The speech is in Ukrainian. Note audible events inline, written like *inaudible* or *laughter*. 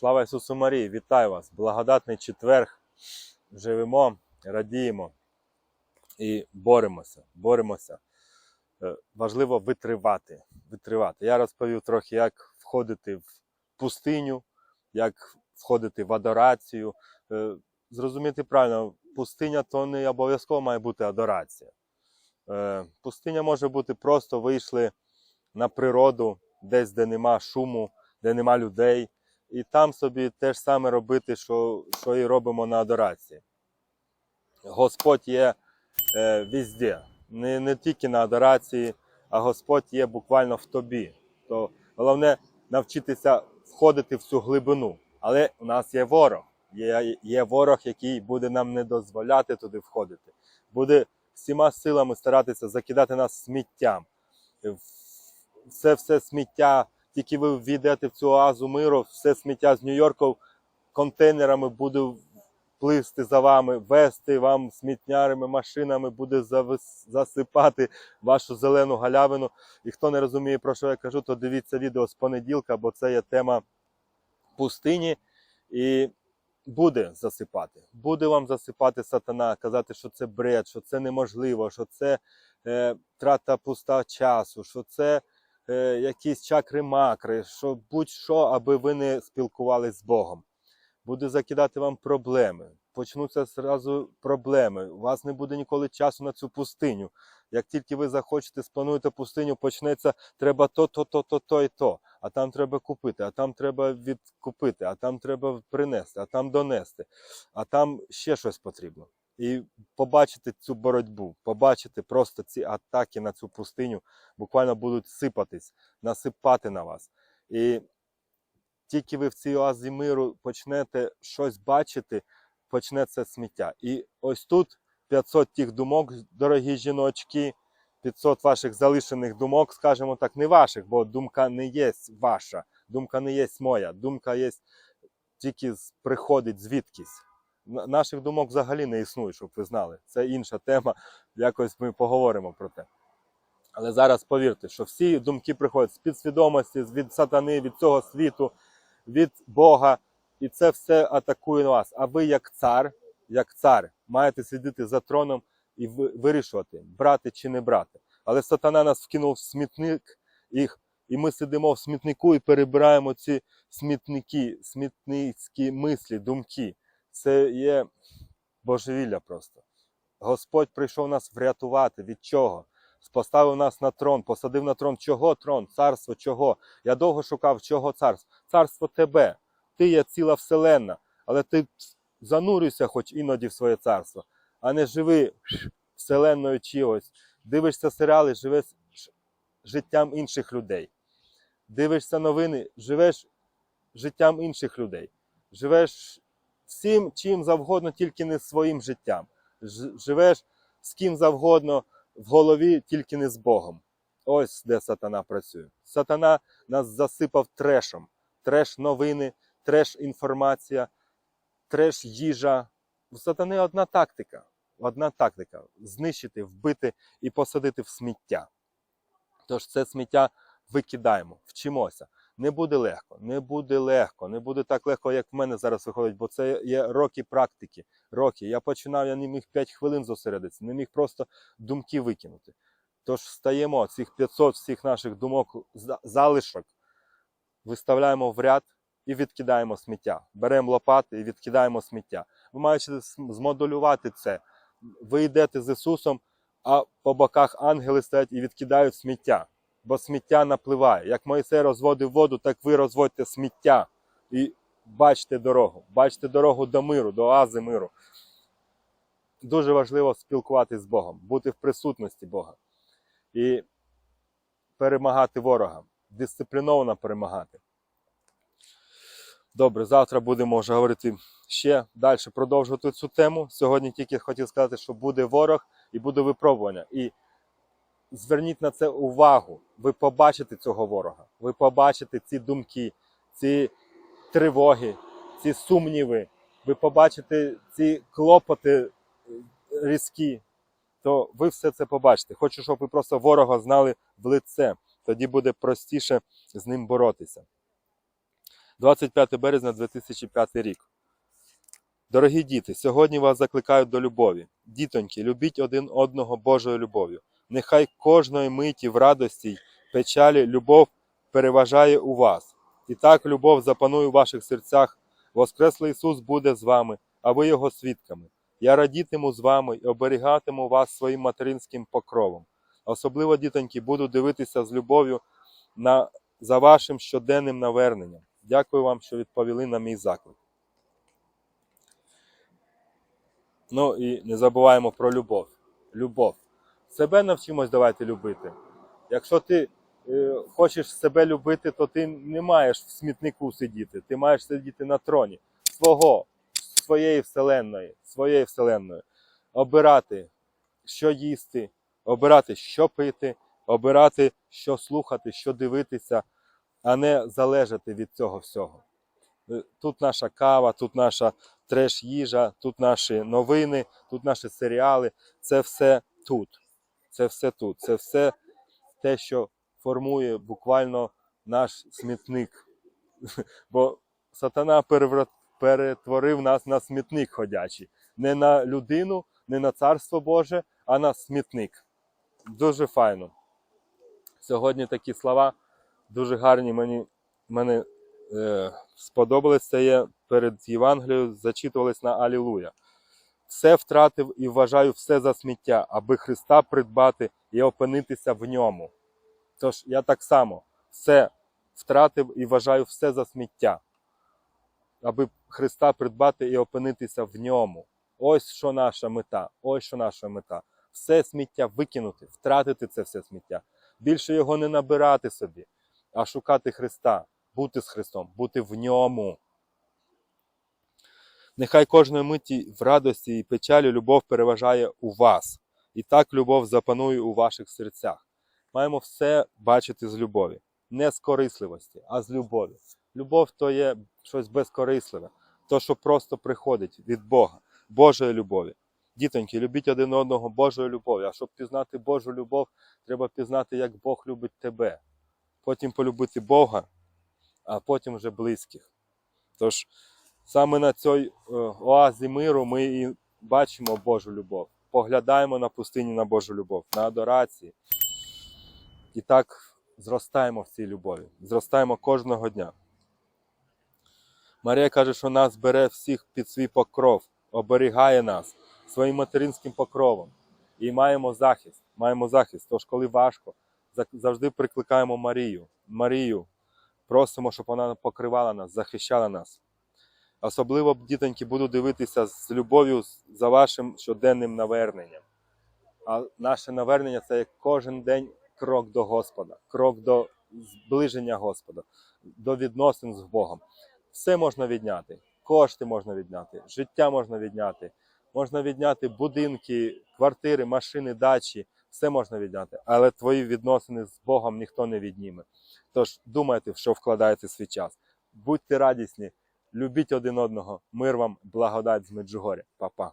Слава Ісусу Марії! Вітаю вас! Благодатний четверг. Живемо, радіємо і боремося. боремося. Е, Важливо витривати. витривати. Я розповів трохи, як входити в пустиню, як входити в адорацію. Е, Зрозуміти правильно, пустиня то не обов'язково має бути адорація. Е, Пустиня може бути просто вийшли на природу, десь, де нема шуму, де нема людей, і там собі те ж саме робити, що, що і робимо на адорації. Господь є е, везде, не, не тільки на адорації, а Господь є буквально в тобі. То головне навчитися входити в цю глибину. Але у нас є ворог. Є, є ворог, який буде нам не дозволяти туди входити. Буде всіма силами старатися закидати нас сміттям. Все все сміття, тільки ви війдете в цю оазу миру, все сміття з Нью-Йорку контейнерами буде плисти за вами, вести вам смітнярими машинами, буде засипати вашу зелену галявину. І хто не розуміє, про що я кажу, то дивіться відео з понеділка, бо це є тема пустині. І буде засипати. Буде вам засипати сатана, казати, що це бред, що це неможливо, що це е, трата пуста часу, що це е, якісь чакри-макри, що будь-що, аби ви не спілкувалися з Богом. Буде закидати вам проблеми. Почнуться зразу проблеми. У вас не буде ніколи часу на цю пустиню. Як тільки ви захочете, сплануєте пустиню, почнеться треба то, то, то, то, то і то. А там треба купити, а там треба відкупити, а там треба принести, а там донести, а там ще щось потрібно. І побачити цю боротьбу, побачити просто ці атаки на цю пустиню, буквально будуть сипатись, насипати на вас. І тільки ви в цій оазі миру почнете щось бачити, почнеться сміття. І ось тут 500 тих думок, дорогі жіночки, 500 ваших залишених думок, скажімо так, не ваших, бо думка не є ваша, думка не є моя, думка є тільки приходить звідкись. Наших думок взагалі не існує, щоб ви знали. Це інша тема. Якось ми поговоримо про те. Але зараз повірте, що всі думки приходять з підсвідомості, від сатани, від цього світу, від Бога. І це все атакує вас. А ви, як цар, як цар, маєте сидіти за троном і вирішувати, брати чи не брати. Але сатана нас вкинув в смітник, і, і ми сидимо в смітнику і перебираємо ці смітники, смітницькі мислі, думки. Це є божевілля просто. Господь прийшов нас врятувати. Від чого? Поставив нас на трон, посадив на трон. Чого трон? Царство чого? Я довго шукав, чого царство? Царство тебе. Ти є ціла вселенна, але ти занурюйся хоч іноді в своє царство, а не живи вселенною чогось. Дивишся серіали, живеш життям інших людей. Дивишся новини, живеш життям інших людей. Живеш всім чим завгодно, тільки не своїм життям. Живеш з ким завгодно в голові, тільки не з Богом. Ось де сатана працює. Сатана нас засипав трешом. Треш новини, треш інформація, треш їжа. У сатани одна тактика. Одна тактика знищити, вбити і посадити в сміття. Тож це сміття викидаємо, вчимося. Не буде легко, не буде легко, не буде так легко, як в мене зараз виходить, бо це є роки практики. Роки. Я починав, я не міг 5 хвилин зосередитися, не міг просто думки викинути. Тож встаємо, цих 500 всіх наших думок, залишок, виставляємо в ряд і відкидаємо сміття. Беремо лопати і відкидаємо сміття. Ви маєте зм- змодулювати це. Ви йдете з Ісусом, а по боках ангели стоять і відкидають сміття. Бо сміття напливає. Як Мойсей розводив воду, так ви розводьте сміття і бачите дорогу. Бачите дорогу до миру, до оази миру. Дуже важливо спілкуватися з Богом, бути в присутності Бога і перемагати ворога, дисципліновано перемагати. Добре, завтра будемо вже говорити ще далі продовжувати цю тему. Сьогодні тільки хотів сказати, що буде ворог і буде випробування. І зверніть на це увагу. Ви побачите цього ворога. Ви побачите ці думки, ці тривоги, ці сумніви. Ви побачите ці клопоти е, різкі. То ви все це побачите. Хочу, щоб ви просто ворога знали в лице. Тоді буде простіше з ним боротися. 25 березня 2005 рік. Дорогі діти, сьогодні вас закликають до любові. Дітоньки, любіть один одного Божою любов'ю. Нехай кожної миті в радості печалі любов переважає у вас. І так любов запанує у ваших серцях. Воскреслий Ісус буде з вами, а ви Його свідками. Я радітиму з вами і оберігатиму вас своїм материнським покровом. Особливо, дітоньки, буду дивитися з любов'ю на, за вашим щоденним наверненням. Дякую вам, що відповіли на мій заклик. Ну і не забуваємо про любов. Любов. Себе навчимось давайте любити. Якщо ти е, хочеш себе любити, то ти не маєш в смітнику сидіти. Ти маєш сидіти на троні свого, своєї вселенної, своєї вселенної. Обирати, що їсти, обирати, що пити, обирати, що слухати, що дивитися, а не залежати від цього всього. Е, Тут наша кава, тут наша треш-їжа, тут наші новини, тут наші серіали. Це все тут. Це все тут. Це все те, що формує буквально наш смітник. *laughs* Бо сатана перетворив нас на смітник ходячий. Не на людину, не на царство Боже, а на смітник. Дуже файно. Сьогодні такі слова дуже гарні. Мені, мене е, сподобалось це є перед Євангелією, зачитувались на Алілуя. Все втратив і вважаю все за сміття, аби Христа придбати і опинитися в ньому. Тож я так само все втратив і вважаю все за сміття, аби Христа придбати і опинитися в ньому. Ось що наша мета, ось що наша мета. Все сміття викинути, втратити це все сміття. Більше його не набирати собі, а шукати Христа, бути з Христом, бути в ньому. Нехай кожної миті в радості і печалі любов переважає у вас. І так любов запанує у ваших серцях. Маємо все бачити з любові. Не з корисливості, а з любові. Любов то є щось безкорисливе, то, що просто приходить від Бога, Божої любові. Дітоньки, любіть один одного Божою любов'ю. А щоб пізнати Божу любов, треба пізнати, як Бог любить тебе. Потім полюбити Бога, а потім вже близьких. Тож саме на цій е, оазі миру ми і бачимо Божу любов. Поглядаємо на пустині на Божу любов, на адорації. І так зростаємо в цій любові, зростаємо кожного дня. Марія каже, що нас бере всіх під свій покров, оберігає нас своїм материнським покровом. І маємо захист. Маємо захист. Тож, коли важко, завжди прикликаємо Марію. Марію, просимо, щоб вона покривала нас, захищала нас. Особливо дітоньки буду дивитися з любов'ю за вашим щоденним наверненням. А наше навернення це як кожен день крок до Господа, крок до зближення Господа, до відносин з Богом. Все можна відняти, кошти можна відняти, життя можна відняти, можна відняти будинки, квартири, машини, дачі, все можна відняти, але твої відносини з Богом ніхто не відніме. Тож думайте, що вкладаєте свій час. Будьте радісні, любіть один одного, мир вам, благодать з Меджугоря. Па-па.